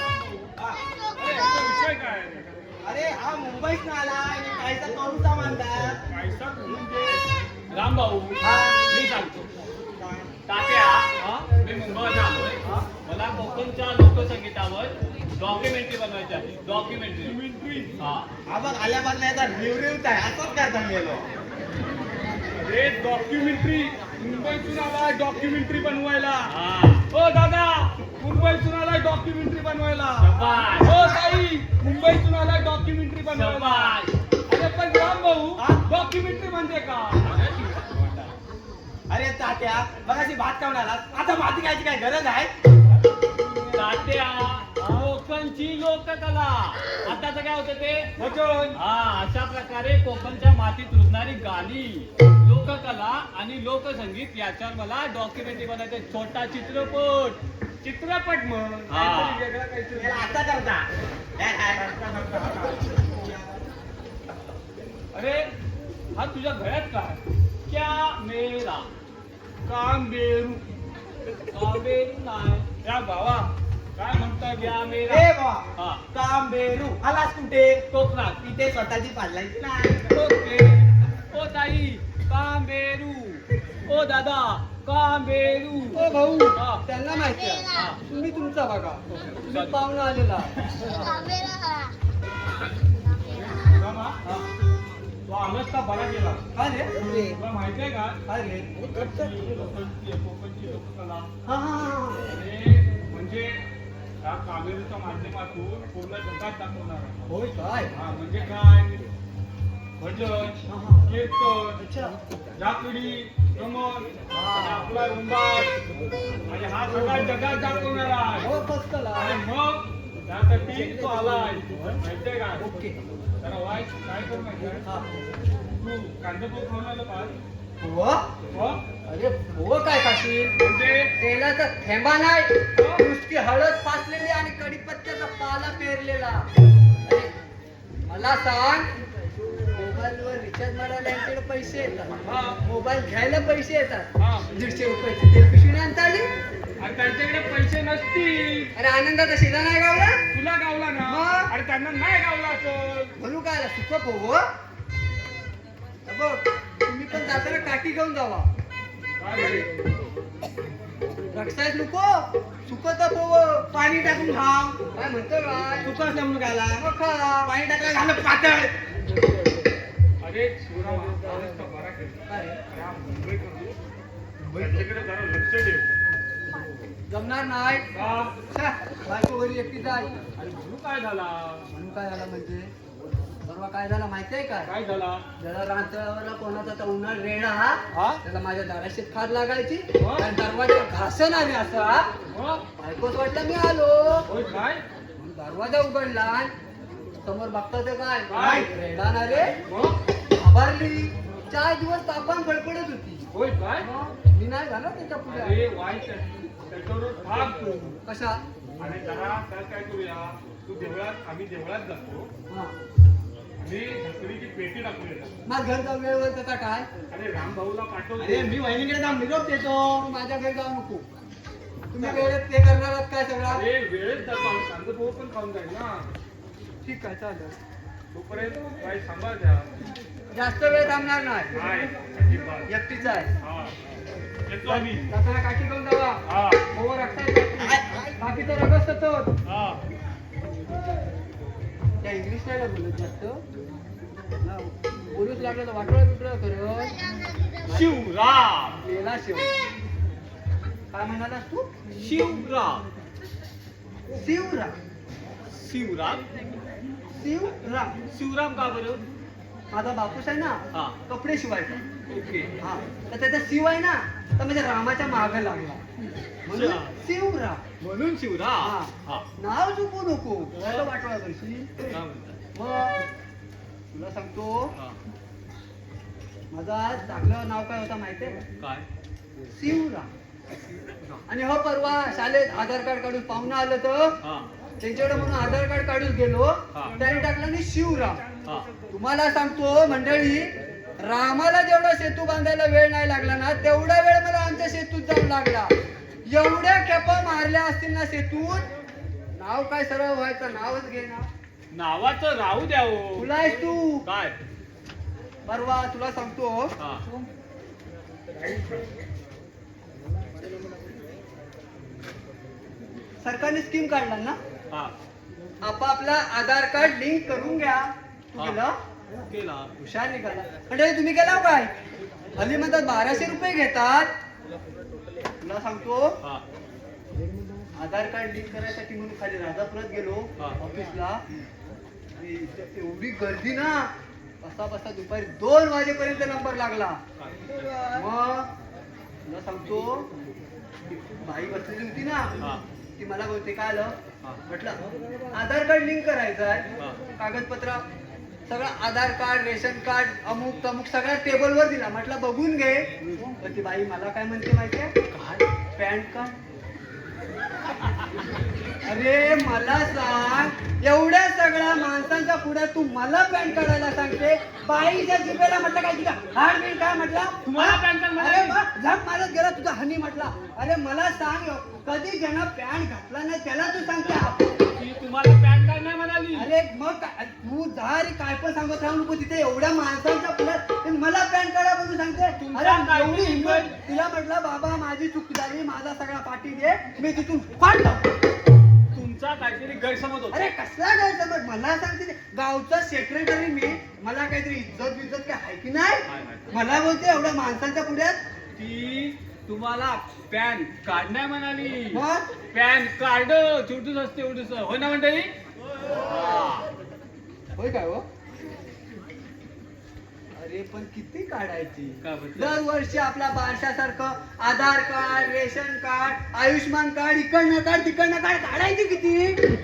अरे याचा विषय काय आहे? अरे हा मुंबईत आला आणि काहीचा करूचा म्हणतात पैसा म्हणजे रामभाऊ हा. मी सांगतो काय? तात्या मी मुंबईला आलोय मला कोकणच्या लोकसंगीतावर डॉक्युमेंटरी बनवायची आहे. डॉक्युमेंटरी हा. आल्यापासून याचा रिव्ह्यूच आहे. असंच काय सांगेलो अरे डॉक्युमेंटरी मुंबईतून आला डॉक्युमेंटरी बनवायला. हा. हो दादा मुंबईतून आला डॉक्युमेंटरी बनवायला. शाबास. हो ताई मुंबईतून आला डॉक्युमेंटरी बनवायला. अरे पण राम भाऊ? डॉक्युमेंटरी म्हणजे का अरे तात्या मगाशी भात खाऊन आला आता माती खायची काय गरज आहे? तात्या कोकणची लोककला. आताच काय होतं ते? भजन हा अशा प्रकारे कोकणच्या मातीत रुजणारी गाणी लोककला आणि लोकसंगीत याच्यावर मला डॉक्युमेंटरी बनायचं छोटा चित्रपट. चित्रपट मग? काहीतरी वेगळं काहीतरी. याला आता करता? अरे हा तुझ्या घरात काय? क्या मेरा. कांबेरू कांबेरू नाही या भावा काय म्हणता ए मेरा? बा हा. कांबेरू आलास कुठे? कोकणात इथे स्वतःची पाडलायची नाही ओके ओ ताई कांबेरू ओ दादा कांबेरू ओ भाऊ हा. त्यांना माहिती आहे. हा. तुम्ही तुमचा बघा. तुम्ही पाहुणा आलेला. रामा, तो बरा केला? काय रे. तुला माहिती आहे का? काय रे. कोकणची लोकसंगीत, कोकणची लोककला हा हा म्हणजे या कामेरूच्या माध्यमातून पूर्ण जगात दाखवणार. होय काय? हा म्हणजे काय? भजन. कीर्तन अच्छा. जाकडी रमण. आणि आपला रुंबाड आणि हा सगळा जगात दाखवणार आहे. हो कसला आणि मग त्यासाठी तो आलाय माहितीये का? ओके. जरा वाईट काय करू माहितीये तू कांदा पोहे खाऊन आलं पाहिजे हो अरे हो काय काशी म्हणजे? तेलाचा थेंबा नाही? नुसती हळद पाचलेली आणि कडीपत्त्याचा पाला पेरलेला. अरे मला सांग मोबाईलवर रिचार्ज मारायला यांच्याकडे पैसे येतात. हा. मोबाईल घ्यायला पैसे येतात. हा. दीडशे रुपयाची तेल पिशवी आणता आली? आणि त्यांच्याकडे पैसे नसतील. अरे आनंदाचा शिदा नाही गावला? तुला गावला ना? मग? आणि त्यांना नाही गावला असं. म्हणू काय सुख पोव बघ तुम्ही पण जाताना काठी घेऊन जावा? रक्षाच नको. सुकत पोव पाणी टाकून खाव काय म्हणतो काय सुक समजून घाला मग खा. पाणी टाकलं झालं पातळ. अरे शिवराम आवाजचा बरा केला. काय रे? अरे मुंबईकर त्यांच्याकडे जरा लक्ष दे जमणार नाही. बायको घरी एकटी जाय. आणि म्हणू काय झाला? म्हणून काय झालं म्हणजे? परवा काय झालं माहितीये का? काय झाला? जरा रांतळावरला कोणाचा तर उन्हाळ रेडा हा त्याला माझ्या दाराशीत खाद लागायची? आणि दरवाजा घासन आले असं हा. बायकोच वाटलं मी आलो. होय काय? दरवाजा उघडला समोर बघता ते काय? काय? रेडा ना रे आभारली चार दिवस तापमान गडबडत होती. होय काय? मग मी नाही झालं त्याच्या पुढे. कशा? आणि जरा तर काय करूया? तू देवळात आम्ही देवळात जातो. हा. आणि झकरीची पेटी टाकूया माझ घर जाऊ वेळेवर त्याचा काय? अरे राम भाऊला अरे मी वहिनीकडे जाऊन निरोप देतो माझ्या घरी जाऊ नको. तुम्ही वेळेत ते करणार काय सगळा? अरे वेळेत जातो. आम्ही कांदा पोहे पण खाऊन जाईल ना. ठीक आहे चालेल? तोपर्यंत काही सांभाळ द्या जास्त वेळ थांबणार नाही. नाही अजिबात. एकटीच आहे. हा. येतो आम्ही. जाताना काठी घेऊन जावा. हा. ओव्हर राखता बाकीचा रगस होतो हा. त्या इंग्लिश नाही बोलत जास्त? बोलूच लागलं तर वाटोळा बिटोळा करत शिवराम. गेला शिव. काय म्हणालास तू? शिवराम. शिवरा शिवराम? शिवरा शिवराम का बरं? माझा बापूस आहे ना कपडे शिवायचा. ओके. हा. तर त्याचा शिव आहे ना तर म्हणजे रामाच्या माग लागला. म्हणून अच्छा. शिवरा म्हणून शिवराम? नाव चुकू नको. म्हणतात? मग तुला सांगतो. माझा चांगलं नाव काय होता माहितीये काय? शिवराम. आणि हो परवा शाळेत आधार कार्ड काढून पाहुणं आलं तर? त्यांच्याकडे म्हणून आधार कार्ड काढून गेलो हा. त्याने टाकला नाही शिवराम. हा. तुम्हाला सांगतो मंडळी रामाला जेवढा सेतू बांधायला वेळ नाही लागला ना तेवढा वेळ मला आमच्या सेतूत जाऊन लागला. एवढ्या खेपा मारल्या असतील ना सेतूत? नाव काय सरळ व्हायचं? नावच घे ना. नावाचं राहू द्या हो. तुला आहेस तू. काय? परवा तुला सांगतो. हा. सरकारने स्कीम काढला ना? हा आपापला आधार कार्ड लिंक करून घ्या. तू. केलं केला. हुशार निघाला. म्हणजे तुम्ही केला काय? हल्ली म्हणतात बाराशे रुपये घेतात. तुला सांगतो. आधार कार्ड लिंक करायसाठी म्हणून खाली राजापुरात गेलो. ऑफिसला. एवढी गर्दी ना. बसा बसा दुपारी दोन वाजेपर्यंत नंबर लागला. मग तुला सांगतो बाई बसलेली होती ना. ती मला बोलते काय आलं. म्हटलं आधार कार्ड लिंक करायचं आहे. कागदपत्र सगळं आधार कार्ड रेशन कार्ड अमुक तमुक सगळ्या टेबलवर दिला. म्हटलं बघून घे. ती बाई मला काय म्हणते माहितीये? पॅन कार्ड अरे मला सांग एवढ्या सगळ्या माणसांच्या पुढे तू मला पॅन काढायला सांगते? बाईच्या जिभेला म्हटलं काय तुझा हाड बिन काय म्हटला? तुम्हाला पॅन कार्ड अरे? वा, झक मारत गेला तुझा हनी म्हटला. अरे मला सांग कधी ज्यानं पॅन घातला नाही त्याला तू सांगते ती तुम्हाला पॅन कार्ड नाही म्हणाली. अरे मग काय- तू जा रे काय पण सांगत राहू नको तिथे. एवढ्या माणसांच्या पुढे मला पॅन कार्ड बघून सांगते. तुमच्या अरे काय एवढी ते हिंमत. तिला म्हटलं बाबा माझी चूक झाली माझा सगळा पाठी दे. मी तिथून फाडलो तुमचा काहीतरी गैरसमज होता अरे कसला काय समज मला सांगते गावचा सेक्रेटरी मी मला काहीतरी इज्जत बिज्जत काय आहे की नाही. मला बोलते एवढ्या माणसांच्या पुढ्यात ती तुम्हाला पॅन कार्ड नाही म्हणाली. मग? पॅन कार्ड छोटूस असते एवढूस हो ना मंडळी? हा. होय काय हो? अरे पण किती काढायची? म्हटलं? दरवर्षी आपल्या बारशासारखं Aadhaar card ration card Ayushman card इकडनं कार्ड तिकडनं कार्ड काढायची किती?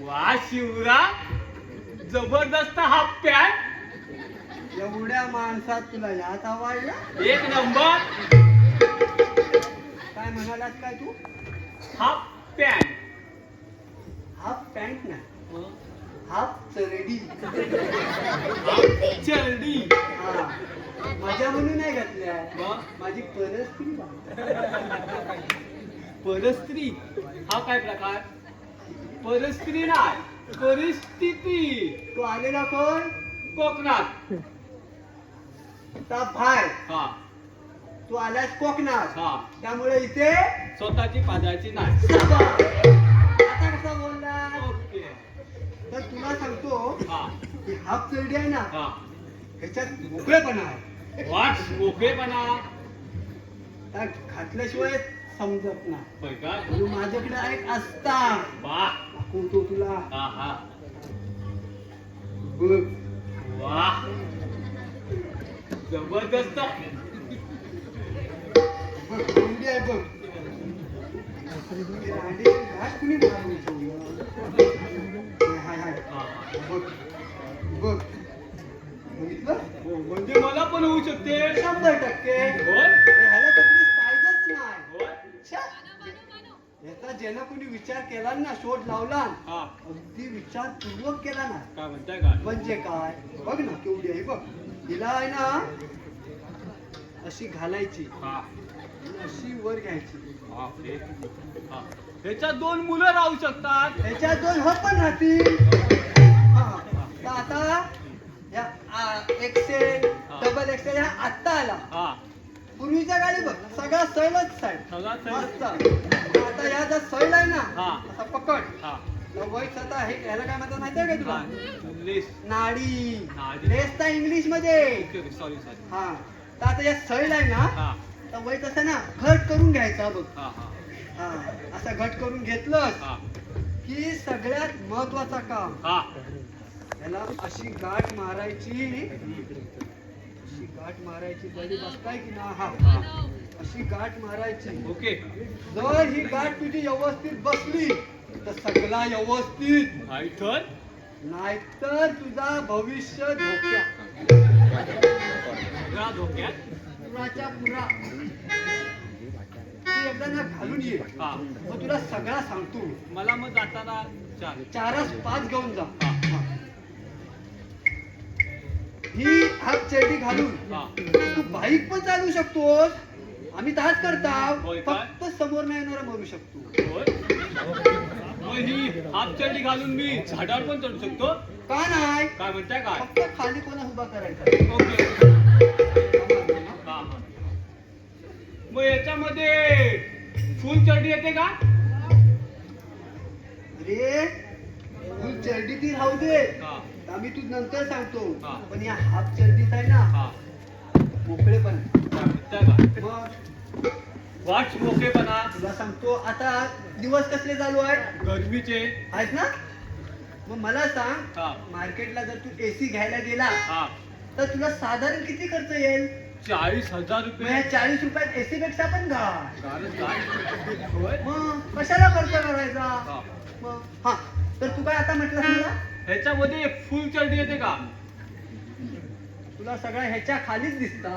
वा शिवरा जबरदस्त हा पॅन एवढ्या माणसात तुला यात आवडला? एक नंबर! काय म्हणालास काय तू? हा पॅन हाफ पॅन्ट ना हाफ चरडी चरडी हा माझ्या म्हणून नाही घातल्या? माझी परस्त्री परस्त्री? हा काय प्रकार? परस्त्री नाही परिस्थिती. तू आलेला कोण? कोकणात. बाहेर. हा. तू आलास कोकणात. हा. त्यामुळे इथे स्वतःची पाजायची नाही. आता कसा बोलला ओके. तर तुला सांगतो हा. की हाफ चरडी आहे ना हा. ह्याच्यात मोकळेपणा आहे. वाट मोकळेपणा. त्या घातल्याशिवाय समजत नाही. होय का? म्हणून माझ्याकडे एक असता. वा. दाखवतो तुला. हा हा. बघ. वा. जबरदस्त. बघ कोंबडी आहे बघ ती रांडीची घाट कुणी मारून ठेवलं? हाय, हाय, हाय. बघ बघ बघितलं म्हणजे मला पण होऊ शकते. शंभर टक्के. होय? ह्याला कसली साईजच नाही. होय? छ्या. याचा ज्यानं कोणी विचार केला ना शोध लावला अगदी विचारपूर्वक केला ना. काय म्हणताय काय म्हणजे काय? बघ ना केवढी आहे बघ. हिला आहे ना अशी घालायची. अशी वर घ्यायची. बापरे. हा. ह्याच्यात दोन मुलं राहू शकतात. त्याच्यात दोन हो पण राहतील. हा. तर आता या एक्सेल. डबल एक्सेल ह्या आत्ता आला. हा. पूर्वीच्या गाडी बघ सगळा सैलच साईड सगळा मस्त. सैल. आता या जर सैल आहे ना हा. असा पकड. हा. वैस आता हे ह्याला काय म्हणतात माहितीये का तुला. लेस नाडी. नाडी. लेस तर इंग्लिशमध्ये. ओके सॉरी सॉरी हा. तर आता या सैल आहे ना हा. तर वैस असं ना घट करून घ्यायचा बघ. हा असा घट करून घेतलं की सगळ्यात महत्त्वाचा काम. हा. याला अशी गाठ मारायची. अशी गाठ मारायची तरी बसताय की ना हा. अशी गाठ मारायची. ओके. जर ही गाठ तुझी व्यवस्थित बसली तर सगळा व्यवस्थित. नाहीतर तुझा भविष्य धोक्यात. सगळा धोक्यात? पुराच्या पुरा. तू एकदा ना घालून ये. हा. मग तुला सगळा सांगतो मला मग जाताना चारच पाच घेऊन जा. हा. हा. ही हाफ चड्डी घालून हा. तू बाईक पण चालवू शकतोस. आम्ही तास करता होय? फक्त समोर नाही येणारा मरू शकतो. होय? मग ही हाफ चड्डी घालून मी झाडावर पण चढू शकतो? का नाही? काय म्हणताय काय? फक्त खाली कोणा उभा करायचा? ओके. मग याच्यामध्ये फुल चड्डी येते का? अरे तू चड्डी ती राहू दे. हा. आम्ही तू नंतर सांगतो. हा. पण या हाफ चड्डीत आहे ना हा. मोकळेपण काय म्हणताय का मग वाट मोकेपणा तुला सांगतो आता दिवस कसले चालू आहेत? गरमीचे. आहेत ना? मग मला सांग हा. मार्केटला जर तू एसी घ्यायला गेला हा. तर तुला साधारण किती खर्च येईल? चाळीस हजार रुपये. चाळीस रुपयात एसी पेक्षा पण घा कारण काय होय मग कशाला खर्च करायचा? हा. मग हा. तर तू काय आता म्हटलं मला ह्याच्यामध्ये फुल चड्डी येते का? तुला सगळं ह्याच्या खालीच दिसता.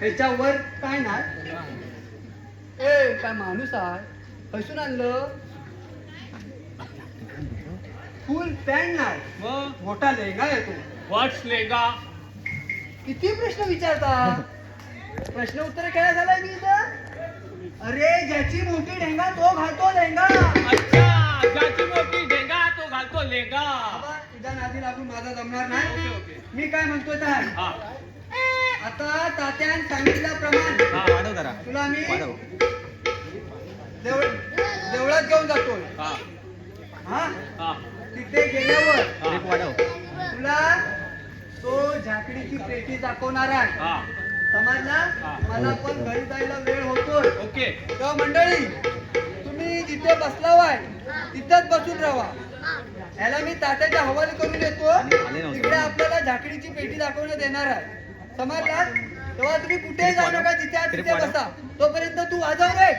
ह्याच्यावर काय नाही. ए काय माणूस आहे? खसून आणलं? फुल पॅन्ट नाही. मग? मोठा लेंगा येतो व्हॉट्स लेगा? किती प्रश्न विचारता? प्रश्न उत्तर काय झालाय मी इथं. अरे ज्याची मोठी ढेंगा तो घालतो लेंगा. अच्छा ज्याची मोठी ढेंगा तो घालतो लेगा. बाबा, तुझ्या नादी लागून माझा जमणार नाही. Okay okay. मी काय म्हणतोय तर? हा. आता तात्यान सांगितल्याप्रमाणे हा वाढव जरा. तुला मी वाढव. देवळ देवळात घेऊन जातोय. हा. हा? हा. तिथे गेल्यावर हा. एक वाढव. तुला तो झाकडीची पेटी दाखवणार आहे. हा. समजला? हा. मला पण घरी जायला वेळ होतोय. ओके. मंडळी तुम्ही जिथे बसला वाय तिथंच बसून राहा. याला मी तात्याच्या हवाले करून येतो. तिकडे आपल्याला झाकडीची पेटी दाखवण्यात येणार आहे. समजला? तेव्हा तुम्ही कुठेही जाऊ नका जिथे तिथे बसा. तोपर्यंत तू वाजव रे.